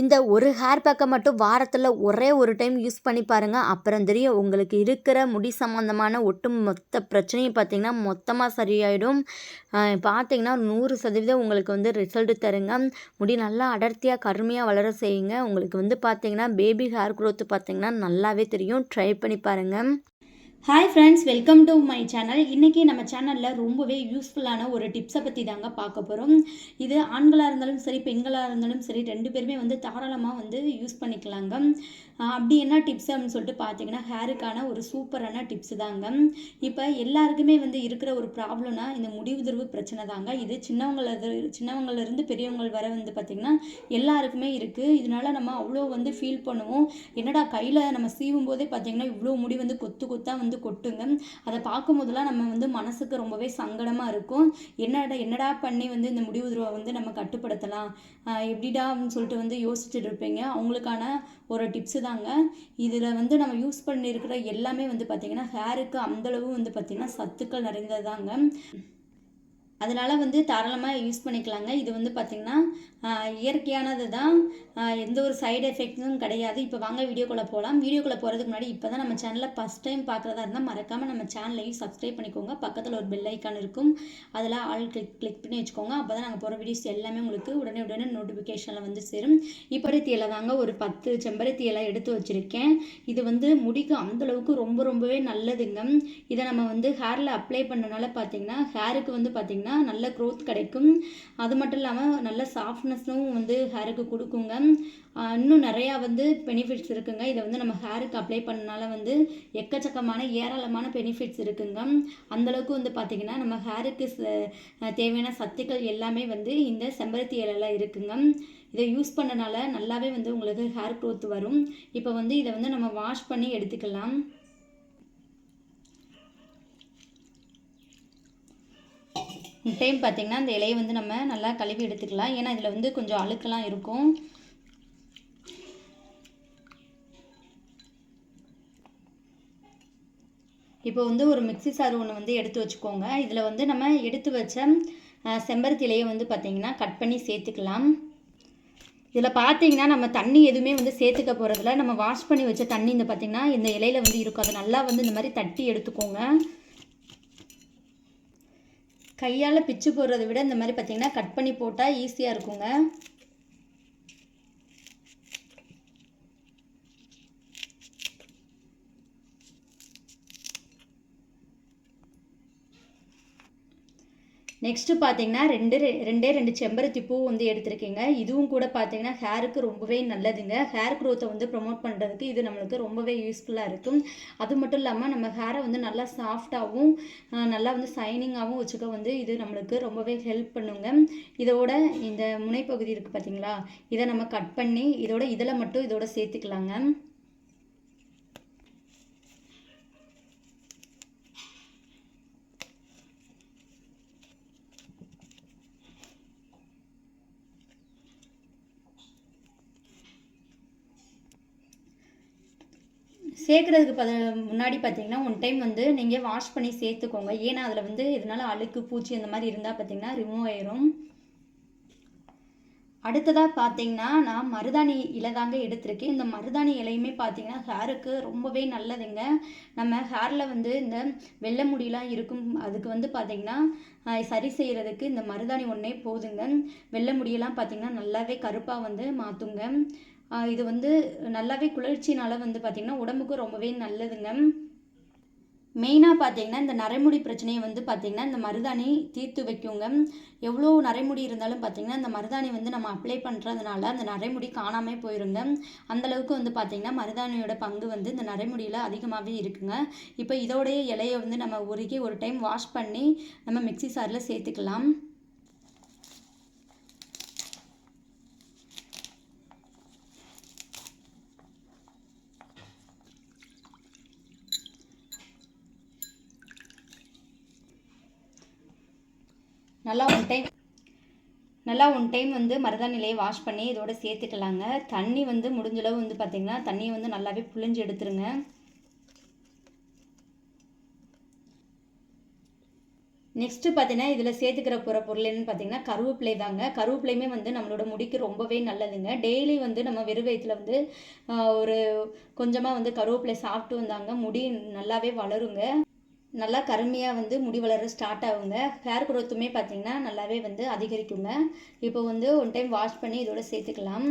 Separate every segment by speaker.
Speaker 1: இந்த ஒரு ஹேர் பேக்கை மட்டும் வாரத்தில் ஒரே ஒரு டைம் யூஸ் பண்ணி பாருங்கள் அப்புறம் தெரியும் உங்களுக்கு இருக்கிற முடி சம்மந்தமான ஒட்டு மொத்த பிரச்சனையும் பார்த்தீங்கன்னா மொத்தமாக சரியாயிடும். பார்த்திங்கன்னா நூறு சதவீதம் உங்களுக்கு வந்து ரிசல்ட் தருங்க. முடி நல்லா அடர்த்தியாக கருமையாக வளர செய்யுங்க. உங்களுக்கு வந்து பார்த்திங்கன்னா பேபி ஹேர் க்ரோத் பார்த்திங்கன்னா நல்லாவே தெரியும். ட்ரை பண்ணி பாருங்கள்
Speaker 2: hi friends welcome to my channel இன்றைக்கி நம்ம சேனலில் ரொம்பவே யூஸ்ஃபுல்லான ஒரு டிப்ஸை பற்றி தாங்க பார்க்க போகிறோம் இது ஆண்களாக இருந்தாலும் சரி பெண்களாக இருந்தாலும் சரி ரெண்டு பேருமே வந்து தாராளமாக வந்து யூஸ் பண்ணிக்கலாங்க. அப்படி என்ன டிப்ஸ் அப்படின்னு சொல்லிட்டு பார்த்தீங்கன்னா ஹேருக்கான ஒரு சூப்பரான டிப்ஸ் தாங்க. இப்போ எல்லாருக்குமே வந்து இருக்கிற ஒரு ப்ராப்ளம்னா இந்த முடி உதிர்வு பிரச்சனை தாங்க. இது சின்னவங்கள சின்னவங்கள்லேருந்து பெரியவங்கள் வர வந்து பார்த்திங்கன்னா எல்லாருக்குமே இருக்குது இதனால நம்ம அவ்வளோ வந்து ஃபீல் பண்ணுவோம். என்னடா கையில் நம்ம சீவும் போதே பார்த்தீங்கன்னா இவ்வளோ முடி வந்து கொத்து கொத்தாக வந்து கொட்டுங்க. அதை பார்க்கும்போதெல்லாம் நம்ம வந்து மனசுக்கு ரொம்பவே சங்கடமாக இருக்கும். என்னடா என்னடா பண்ணி வந்து இந்த முடிவுதிர்வை வந்து நம்ம கட்டுப்படுத்தலாம்? எப்படிடா அப்படின்னு சொல்லிட்டு வந்து யோசிச்சுட்டு இருப்பீங்க. அவங்களுக்கான ஒரு டிப்ஸு தான். தாங்க இதில் வந்து நம்ம யூஸ் பண்ணியிருக்கிற எல்லாமே வந்து பார்த்திங்கன்னா ஹேருக்கு அந்தளவு வந்து பார்த்திங்கன்னா சத்துக்கள் நிறைந்ததாங்க. அதனால் வந்து தாராளமாக யூஸ் பண்ணிக்கலாங்க. இது வந்து பார்த்திங்கன்னா இயற்கையானது தான் எந்த ஒரு சைடு எஃபெக்ட்ஸும் கிடையாது. இப்போ வாங்க வீடியோக்குள்ளே போகலாம் வீடியோக்குள்ளே போகிறதுக்கு முன்னாடி இப்போ தான் நம்ம சேனலில் ஃபஸ்ட் டைம் பார்க்குறதா இருந்தால் மறக்காமல் நம்ம சேனலையும் சப்ஸ்கிரைப் பண்ணிக்கோங்க. பக்கத்தில் ஒரு பெல் ஐக்கான் இருக்கும். அதில் ஆல் கிளிக் கிளிக் பண்ணி வச்சுக்கோங்க. அப்போ தான் நாங்கள் போகிற வீடியோஸ் எல்லாமே உங்களுக்கு உடனே உடனே நோட்டிஃபிகேஷனில் வந்து சேரும். இப்பருத்தி இலை தாங்க ஒரு பத்து செம்பருத்தி இலை எடுத்து வச்சுருக்கேன். இது வந்து முடிக்கு அந்தளவுக்கு ரொம்ப ரொம்பவே நல்லதுங்க. இதை நம்ம வந்து ஹேரில் அப்ளை பண்ணனால பார்த்தீங்கன்னா ஹேருக்கு வந்து பார்த்திங்கன்னா நல்ல க்ரோத் கிடைக்கும். அது மட்டும் இல்லாமல் நல்ல சாஃப்ட்னஸும் வந்து ஹேருக்கு கொடுக்குங்க. இன்னும் நிறையா வந்து பெனிஃபிட்ஸ் இருக்குங்க. இதை வந்து நம்ம ஹேருக்கு அப்ளை பண்ணனால வந்து எக்கச்சக்கமான ஏராளமான பெனிஃபிட்ஸ் இருக்குங்க. அந்தளவுக்கு வந்து பார்த்திங்கன்னா நம்ம ஹேருக்கு தேவையான சத்துக்கள் எல்லாமே வந்து இந்த செம்பருத்தி இலையெல்லாம் இருக்குங்க. இதை யூஸ் பண்ணனால நல்லாவே வந்து உங்களுக்கு ஹேர் க்ரோத் வரும். இப்போ வந்து இதை வந்து நம்ம வாஷ் பண்ணி எடுத்துக்கலாம். டைம் பார்த்தீங்கன்னா இந்த இலையை வந்து நம்ம நல்லா கழுவி எடுத்துக்கலாம். ஏன்னா இதில் வந்து கொஞ்சம் அழுக்கெல்லாம் இருக்கும். இப்போ வந்து ஒரு மிக்ஸி சாறு ஒன்று வந்து எடுத்து வச்சுக்கோங்க. இதில் வந்து நம்ம எடுத்து வச்ச செம்பருத்தி இலையை வந்து பார்த்தீங்கன்னா கட் பண்ணி சேர்த்துக்கலாம். இதில் பார்த்தீங்கன்னா நம்ம தண்ணி எதுவுமே வந்து சேர்த்துக்க போகிறதில்ல நம்ம வாஷ் பண்ணி வச்ச தண்ணி இந்த பார்த்திங்கன்னா இந்த இலையில் வந்து இருக்கும். அதை நல்லா வந்து இந்த மாதிரி தட்டி எடுத்துக்கோங்க. கையால் பிச்சு போடுறத விட இந்த மாதிரி பார்த்தீங்கன்னா கட் பண்ணி போட்டால் ஈஸியாக இருக்குங்க. நெக்ஸ்ட்டு பார்த்தீங்கன்னா ரெண்டு ரெ- ரெண்டே ரெண்டு செம்பருத்தி பூ வந்து எடுத்திருக்கீங்க. இதுவும் கூட பார்த்தீங்கன்னா ஹேருக்கு ரொம்பவே நல்லதுங்க. ஹேர் க்ரோத்தை வந்து ப்ரொமோட் பண்ணுறதுக்கு இது நம்மளுக்கு ரொம்பவே யூஸ்ஃபுல்லாக இருக்கும். அது மட்டும் இல்லாமல் நம்ம ஹேரை வந்து நல்லா சாஃப்டாகவும் நல்லா வந்து சைனிங்காகவும் வச்சுக்க வந்து இது நம்மளுக்கு ரொம்பவே ஹெல்ப் பண்ணுங்க. இதோட இந்த முனைப்பகுதி இருக்குது பார்த்தீங்களா இதை நம்ம கட் பண்ணி இதோட இதில் மட்டும் இதோட சேர்த்துக்கலாங்க. சேர்க்குறதுக்கு பத முன்னாடி பார்த்தீங்கன்னா ஒன் டைம் வந்து நீங்கள் வாஷ் பண்ணி சேர்த்துக்கோங்க. ஏன்னா அதில் வந்து இதனால அழுக்கு பூச்சி அந்த மாதிரி இருந்தால் பார்த்தீங்கன்னா ரிமூவ் ஆயிரும். அடுத்ததாக பார்த்தீங்கன்னா நான் மருதாணி இலை தாங்க எடுத்திருக்கேன். இந்த மருதாணி இலையுமே பார்த்தீங்கன்னா ஹேருக்கு ரொம்பவே நல்லதுங்க. நம்ம ஹேரில் வந்து இந்த வெள்ளை முடியெலாம் இருக்கும். அதுக்கு வந்து பார்த்தீங்கன்னா சரி செய்கிறதுக்கு இந்த மருதாணி ஒன்றே போதுங்க. வெள்ளை முடியெல்லாம் பார்த்தீங்கன்னா நல்லாவே கருப்பாக வந்து மாற்றுங்க இது வந்து நல்லாவே குளிர்ச்சினால வந்து பார்த்திங்கன்னா உடம்புக்கு ரொம்பவே நல்லதுங்க. மெயினாக பார்த்தீங்கன்னா இந்த நரைமுடி பிரச்சனையை வந்து பார்த்திங்கன்னா இந்த மருதாணி தீர்த்து வைக்குங்க. எவ்வளோ நரைமுடி இருந்தாலும் பார்த்திங்கன்னா இந்த மருதாணி வந்து நம்ம அப்ளை பண்ணுறதுனால அந்த நரைமுடி காணாமல் போயிருங்க. அந்தளவுக்கு வந்து பார்த்திங்கன்னா மருதாணியோட பங்கு வந்து இந்த நரைமுடியில் அதிகமாகவே இருக்குங்க. இப்போ இதோடைய இலையை வந்து நம்ம உருகி ஒரு டைம் வாஷ் பண்ணி நம்ம மிக்ஸி சாரில் சேர்த்துக்கலாம் நல்லா ஒன் டைம் நல்லா ஒன் டைம் வந்து மருதாணிலையை வாஷ் பண்ணி இதோட சேர்த்துக்கலாங்க. தண்ணி வந்து முடிஞ்சளவு வந்து பார்த்திங்கன்னா தண்ணியை வந்து நல்லாவே புழிஞ்சு எடுத்துருங்க. நெக்ஸ்ட்டு பார்த்தீங்கன்னா இதில் சேர்த்துக்கிற போகிற பொருள் என்னன்னு பார்த்தீங்கன்னா கருவேப்பிலை தாங்க. கருவேப்பிலையுமே வந்து நம்மளோட முடிக்கு ரொம்பவே நல்லதுங்க. டெய்லி வந்து நம்ம வெறும் வந்து ஒரு கொஞ்சமாக வந்து கருவேப்பிலை சாப்பிட்டு வந்தாங்க முடி நல்லாவே வளருங்க. நல்லா கருமையாக வந்து முடி வளர ஸ்டார்ட் ஆகுங்க. ஹேர் க்ரோத்துமே பார்த்தீங்கன்னா நல்லாவே வந்து அதிகரிக்குங்க. இப்போ வந்து ஒன் டைம் வாஷ் பண்ணி இதோட சேர்த்துக்கலாம்.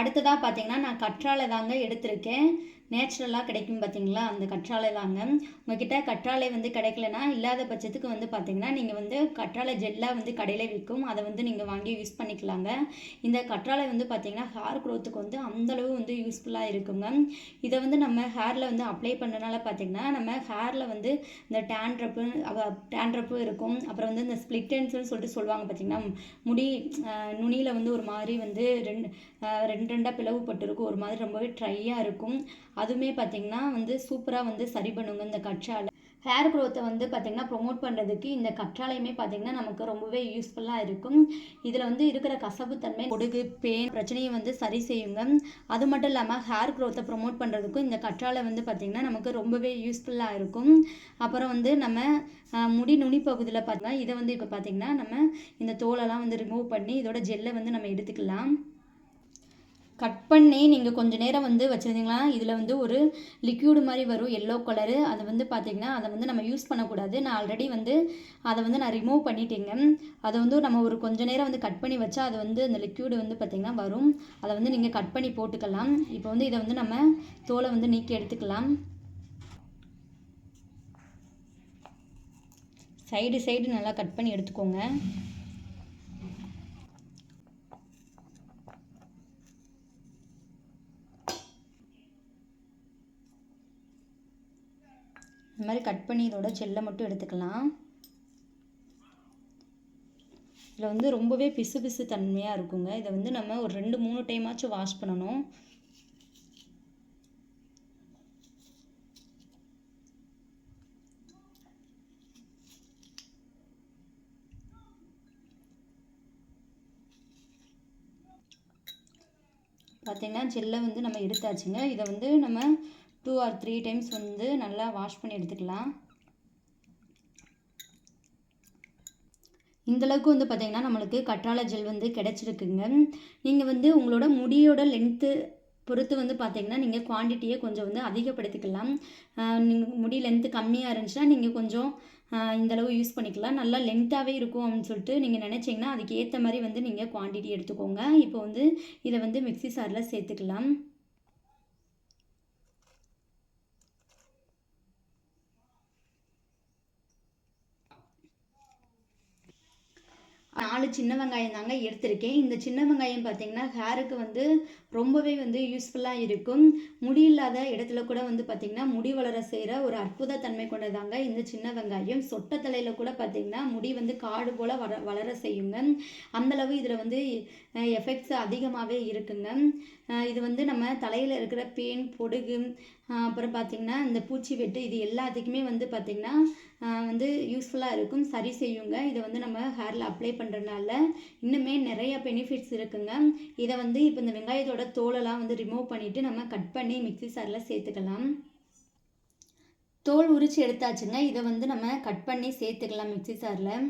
Speaker 2: அடுத்ததாக பார்த்தீங்கன்னா நான் கற்றாழை தாங்க எடுத்திருக்கேன். நேச்சுரலாக கிடைக்கும் பார்த்தீங்களா அந்த கற்றாழை தாங்க. உங்ககிட்ட கற்றாழை வந்து கிடைக்கலனா இல்லாத பட்சத்துக்கு வந்து பார்த்தீங்கன்னா நீங்கள் வந்து கற்றாழை ஜெல்லாக வந்து கடையில் விற்கும் அதை வந்து நீங்கள் வாங்கி யூஸ் பண்ணிக்கலாங்க. இந்த கற்றாழை வந்து பார்த்தீங்கன்னா ஹேர் க்ரோத்துக்கு வந்து அந்தளவு வந்து யூஸ்ஃபுல்லாக இருக்குங்க. இதை வந்து நம்ம ஹேரில் வந்து அப்ளை பண்ணுறதுனால பார்த்தீங்கன்னா நம்ம ஹேரில் வந்து இந்த டேண்ட்ரப்பு டேண்ட்ரப்பு இருக்கும். அப்புறம் வந்து இந்த ஸ்ப்ளிட்டன்ஸ்னு சொல்லிட்டு சொல்லுவாங்க பார்த்தீங்கன்னா முடி நுனியில் வந்து ஒரு மாதிரி வந்து ரெண்டு ரெண்டு ரெண்டாக பிளவுபட்டு இருக்கும் ஒரு மாதிரி ரொம்பவே ட்ரையாக இருக்கும். அதுவுமே பார்த்தீங்கன்னா வந்து சூப்பராக வந்து சரி பண்ணுங்க இந்த கற்றாழை. ஹேர் க்ரோத்தை வந்து பார்த்திங்கன்னா ப்ரொமோட் பண்ணுறதுக்கு இந்த கற்றாழையுமே பார்த்திங்கன்னா நமக்கு ரொம்பவே யூஸ்ஃபுல்லாக இருக்கும். இதில் வந்து இருக்கிற கசப்புத்தன்மை கொடுகு பேன் பிரச்சனையை வந்து சரி செய்யுங்க. அது மட்டும் இல்லாமல் ஹேர் க்ரோத்தை ப்ரொமோட் பண்ணுறதுக்கும் இந்த கற்றாழை வந்து பார்த்திங்கன்னா நமக்கு ரொம்பவே யூஸ்ஃபுல்லாக இருக்கும். அப்புறம் வந்து நம்ம முடி நுனி பகுதியில் பார்த்திங்கன்னா இதை வந்து இப்போ பார்த்திங்கன்னா நம்ம இந்த தோலெல்லாம் வந்து ரிமூவ் பண்ணி இதோட ஜெல்லை வந்து நம்ம எடுத்துக்கலாம். கட் பண்ணி நீங்கள் கொஞ்சம் நேரம் வந்து வச்சுருந்தீங்கன்னா இதில் வந்து ஒரு லிக்யூடு மாதிரி வரும் எல்லோ கலரு அதை வந்து பார்த்தீங்கன்னா அதை வந்து நம்ம யூஸ் பண்ணக்கூடாது. நான் ஆல்ரெடி வந்து அதை வந்து நான் ரிமூவ் பண்ணிட்டேங்க. அதை வந்து நம்ம ஒரு கொஞ்ச நேரம் வந்து கட் பண்ணி வச்சா அது வந்து அந்த லிக்யூடு வந்து பார்த்திங்கன்னா வரும். அதை வந்து நீங்கள் கட் பண்ணி போட்டுக்கலாம். இப்போ வந்து இதை வந்து நம்ம தோலை வந்து நீக்கி எடுத்துக்கலாம். சைடு சைடு நல்லா கட் பண்ணி எடுத்துக்கோங்க. இந்த மாதிரி கட் பண்ணி இதோட ஜெல்லை மட்டும் எடுத்துக்கலாம். இதில் வந்து ரொம்பவே பிசு பிசு தன்மையாக இருக்குங்க. இதை வந்து நம்ம ஒரு ரெண்டு மூணு டைமாச்சும் வாஷ் பண்ணணும். பார்த்தீங்கன்னா செல்லை வந்து நம்ம எடுத்தாச்சுங்க. இதை வந்து நம்ம டூ ஆர் த்ரீ டைம்ஸ் வந்து நல்லா வாஷ் பண்ணி எடுத்துக்கலாம். இந்த அளவுக்கு வந்து பார்த்திங்கன்னா நம்மளுக்கு கற்றாழை ஜெல் வந்து கிடச்சிருக்குங்க. நீங்கள் வந்து உங்களோட முடியோட லென்த்து பொறுத்து வந்து பார்த்திங்கன்னா நீங்கள் குவான்டிட்டியை கொஞ்சம் வந்து அதிகப்படுத்திக்கலாம். நீங்கள் முடி லென்த்து கம்மியாக இருந்துச்சுன்னா நீங்கள் கொஞ்சம் இந்தளவு இந்த அளவு யூஸ் பண்ணிக்கலாம். நல்லா லென்த்தாகவே இருக்கும் அப்படின்னு சொல்லிட்டு நீங்கள் நினச்சிங்கன்னா அதுக்கு ஏற்ற மாதிரி வந்து நீங்கள் குவான்டிட்டி எடுத்துக்கோங்க. இப்போ வந்து இதை வந்து மிக்ஸி சாரில் சேர்த்துக்கலாம். நாலு சின்ன வெங்காயம் தாங்க எடுத்திருக்கேன். இந்த சின்ன வெங்காயம் பார்த்தீங்கன்னா ஹேருக்கு வந்து ரொம்பவே வந்து யூஸ்ஃபுல்லாக இருக்கும். முடி இல்லாத இடத்துல கூட வந்து பார்த்திங்கன்னா முடி வளர செய்கிற ஒரு அற்புத தன்மை கொண்டதாங்க இந்த சின்ன வெங்காயம். சொட்ட தலையில் கூட பார்த்திங்கன்னா முடி வந்து காடு போல் வள வளர செய்யுங்க. அந்தளவு இதில் வந்து எஃபெக்ட்ஸ் அதிகமாகவே இருக்குங்க. இது வந்து நம்ம தலையில் இருக்கிற பேன் பொடுகு அப்புறம் பார்த்திங்கன்னா இந்த பூச்சி வெட்டு இது எல்லாத்துக்குமே வந்து பார்த்திங்கன்னா வந்து யூஸ்ஃபுல்லாக இருக்கும். சரி செய்யுங்க. இதை வந்து நம்ம ஹேரில் அப்ளை பண்ணுறதுனால இன்னுமே நிறைய பெனிஃபிட்ஸ் இருக்குங்க. இதை வந்து இப்போ இந்த வெங்காயத்தோட தோலெல்லாம் வந்து ரிமூவ் பண்ணிவிட்டு நம்ம கட் பண்ணி மிக்ஸி சாரில் சேர்த்துக்கலாம். தோல் உரித்து எடுத்தாச்சுங்க. இதை வந்து நம்ம கட் பண்ணி சேர்த்துக்கலாம் மிக்ஸி சாரில்.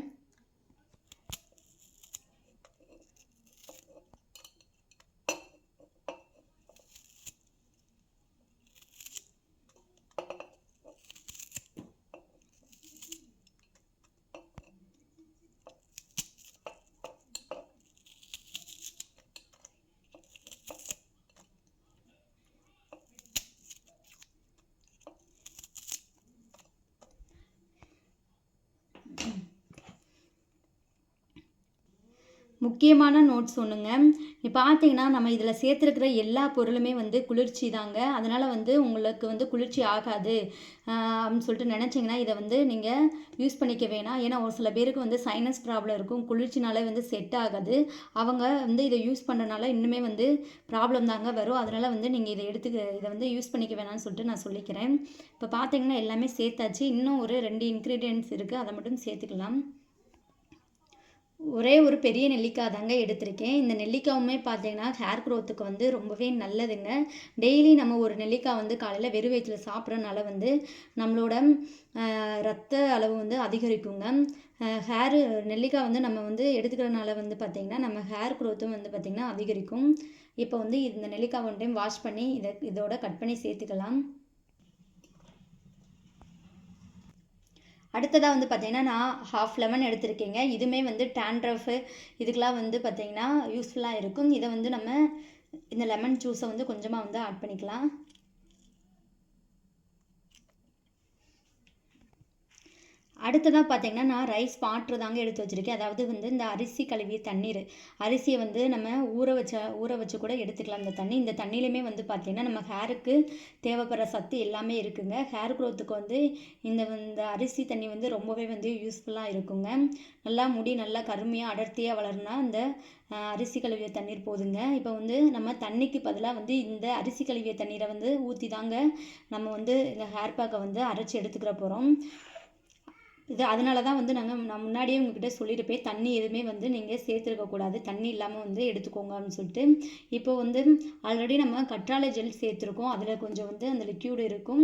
Speaker 2: முக்கியமான நோட்ஸ் ஒன்றுங்க இப்போ பார்த்தீங்கன்னா நம்ம இதில் சேர்த்துருக்கிற எல்லா பொருளுமே வந்து குளிர்ச்சி தாங்க. அதனால் வந்து உங்களுக்கு வந்து குளிர்ச்சி ஆகாது. அப்படின்னு சொல்லிட்டு நினச்சிங்கன்னா இதை வந்து நீங்கள் யூஸ் பண்ணிக்க வேணாம். ஏன்னா ஒரு சில பேருக்கு வந்து சைனஸ் ப்ராப்ளம் இருக்கும். குளிர்ச்சினாலே வந்து செட் ஆகாது. அவங்க வந்து இதை யூஸ் பண்ணுறனால இன்னுமே வந்து ப்ராப்ளம் தாங்க வரும். அதனால் வந்து நீங்கள் இதை எடுத்துக்க இதை வந்து யூஸ் பண்ணிக்க வேணாம்னு சொல்லிட்டு நான் சொல்லிக்கிறேன். இப்போ பார்த்தீங்கன்னா எல்லாமே சேர்த்தாச்சு. இன்னும் ஒரு ரெண்டு இன்க்ரீடியன்ட்ஸ் இருக்குது அதை மட்டும் சேர்த்துக்கலாம். ஒரே ஒரு பெரிய நெல்லிக்காய் தாங்க எடுத்திருக்கேன். இந்த நெல்லிக்காவுமே பார்த்தீங்கன்னா ஹேர் க்ரோத்துக்கு வந்து ரொம்பவே நல்லதுங்க. டெய்லி நம்ம ஒரு நெல்லிக்காய் வந்து காலையில் வெறும் வயிற்றில் சாப்பிட்றனால வந்து நம்மளோட ரத்த அளவு வந்து அதிகரிக்குங்க. ஹேரு நெல்லிக்காய் வந்து நம்ம வந்து எடுத்துக்கிறனால வந்து பார்த்திங்கன்னா நம்ம ஹேர் க்ரோத்தும் வந்து பார்த்திங்கன்னா அதிகரிக்கும். இப்போ வந்து இந்த நெல்லிக்காய் ஒன் டைம் வாஷ் பண்ணி இதை இதோட கட் பண்ணி சேர்த்துக்கலாம். அடுத்ததாக வந்து பார்த்திங்கன்னா நான் ஹாஃப் லெமன் எடுத்திருக்கேங்க. இதுவுமே வந்து டேண்ட்ரஃபு இதுக்கெலாம் வந்து பார்த்தீங்கன்னா யூஸ்ஃபுல்லாக இருக்கும். இதை வந்து நம்ம இந்த லெமன் ஜூஸை வந்து கொஞ்சமாக வந்து ஆட் பண்ணிக்கலாம். அடுத்ததாக பார்த்தீங்கன்னா நான் ரைஸ் பாட்ரு தாங்க எடுத்து வச்சுருக்கேன். அதாவது வந்து இந்த அரிசி கழுவிய தண்ணீர். அரிசியை வந்து நம்ம ஊற வச்ச ஊற வச்சு கூட எடுத்துக்கலாம். இந்த தண்ணி இந்த தண்ணியிலுமே வந்து பார்த்திங்கன்னா நம்ம ஹேருக்கு தேவைப்படுற சத்து எல்லாமே இருக்குங்க. ஹேர் க்ரோத்துக்கு வந்து இந்த இந்த அரிசி தண்ணி வந்து ரொம்பவே வந்து யூஸ்ஃபுல்லாக இருக்குங்க. நல்லா முடி நல்லா கருமையாக அடர்த்தியாக வளர்னா இந்த அரிசி கழுவிய தண்ணீர் போதுங்க. இப்போ வந்து நம்ம தண்ணிக்கு பதிலாக வந்து இந்த அரிசி கழுவிய தண்ணீரை வந்து ஊற்றி தாங்க நம்ம வந்து இந்த ஹேர் பேக்கை வந்து அரைச்சி எடுத்துக்கிற போகிறோம் இது அதனால தான் வந்து நாங்கள் நான் முன்னாடியே உங்ககிட்ட சொல்லியிருப்பேன். தண்ணி எதுவுமே வந்து நீங்கள் சேர்த்துருக்கக்கூடாது தண்ணி இல்லாமல் வந்து எடுத்துக்கோங்க அப்படின்னு சொல்லிட்டு. இப்போ வந்து ஆல்ரெடி நம்ம கற்றாழை ஜெல் சேர்த்துருக்கோம். அதில் கொஞ்சம் வந்து அந்த லிக்யூடு இருக்கும்.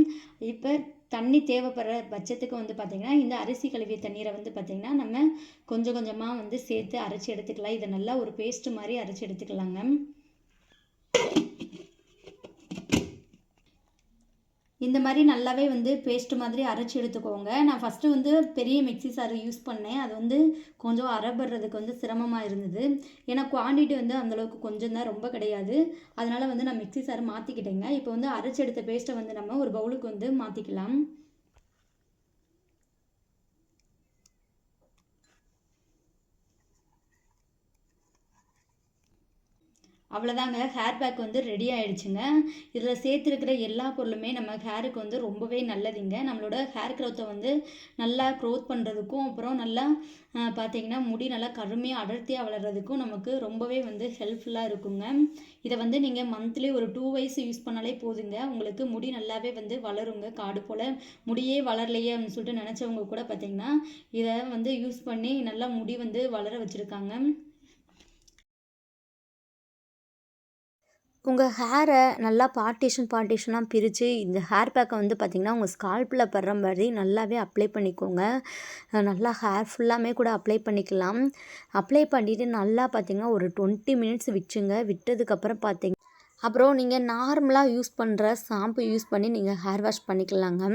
Speaker 2: இப்போ தண்ணி தேவைப்படுற பட்சத்துக்கு வந்து பார்த்திங்கன்னா இந்த அரிசி கழுவிய தண்ணீரை வந்து பார்த்திங்கன்னா நம்ம கொஞ்சம் கொஞ்சமாக வந்து சேர்த்து அரைச்சி எடுத்துக்கலாம். இதை நல்லா ஒரு பேஸ்ட் மாதிரி அரைச்சி எடுத்துக்கலாங்க. இந்த மாதிரி நல்லாவே வந்து பேஸ்ட் மாதிரி அரைச்சி எடுத்துக்கோங்க. நான் ஃபஸ்ட்டு வந்து பெரிய மிக்ஸி சார் யூஸ் பண்ணேன். அது வந்து கொஞ்சம் அரைபடுறதுக்கு வந்து சிரமமாக இருந்தது. ஏன்னா குவான்டிட்டி வந்து அந்தளவுக்கு கொஞ்சம் தான் ரொம்ப கிடையாது. அதனால் வந்து நான் மிக்ஸி சார் மாற்றிக்கிட்டேங்க இப்போ வந்து அரைச்சி எடுத்த பேஸ்ட்டை வந்து நம்ம ஒரு பவுலுக்கு வந்து மாற்றிக்கலாம் அவ்வளோதாங்க ஹேர் பேக் வந்து ரெடி ஆகிடுச்சுங்க இதில் சேர்த்துருக்கிற எல்லா பொருளுமே நம்ம ஹேருக்கு வந்து ரொம்பவே நல்லதுங்க. நம்மளோட ஹேர் க்ரோத்தை வந்து நல்லா க்ரோத் பண்ணுறதுக்கும் அப்புறம் நல்லா பார்த்தீங்கன்னா முடி நல்லா கருமையாக அடர்த்தியாக வளர்கிறதுக்கும் நமக்கு ரொம்பவே வந்து ஹெல்ப்ஃபுல்லாக இருக்குங்க. இதை வந்து நீங்கள் மந்த்லி ஒரு டூ வைஸ் யூஸ் பண்ணாலே போதுங்க. உங்களுக்கு முடி நல்லாவே வந்து வளருங்க. காடு போல் முடியே வளரலையே அப்படின்னு சொல்லிட்டு நினச்சவங்க கூட பார்த்திங்கன்னா இதை வந்து யூஸ் பண்ணி நல்லா முடி வந்து வளர வச்சுருக்காங்க.
Speaker 1: உங்கள் ஹேரை நல்லா பார்ட்டிஷன் பார்ட்டிஷனாக பிரித்து இந்த ஹேர் பேக்கை வந்து பார்த்திங்கன்னா உங்கள் ஸ்கால்பில் படுற மாதிரி நல்லாவே அப்ளை பண்ணிக்கோங்க. நல்லா ஹேர் ஃபுல்லாமே கூட அப்ளை பண்ணிக்கலாம். அப்ளை பண்ணிவிட்டு நல்லா பார்த்திங்கன்னா ஒரு டுவெண்ட்டி மினிட்ஸ் விட்டுங்க விட்டதுக்கப்புறம் பார்த்திங்க அப்புறம் நீங்கள் நார்மலாக யூஸ் பண்ணுற ஷாம்பு யூஸ் பண்ணி நீங்கள் ஹேர் வாஷ் பண்ணிக்கலாங்க.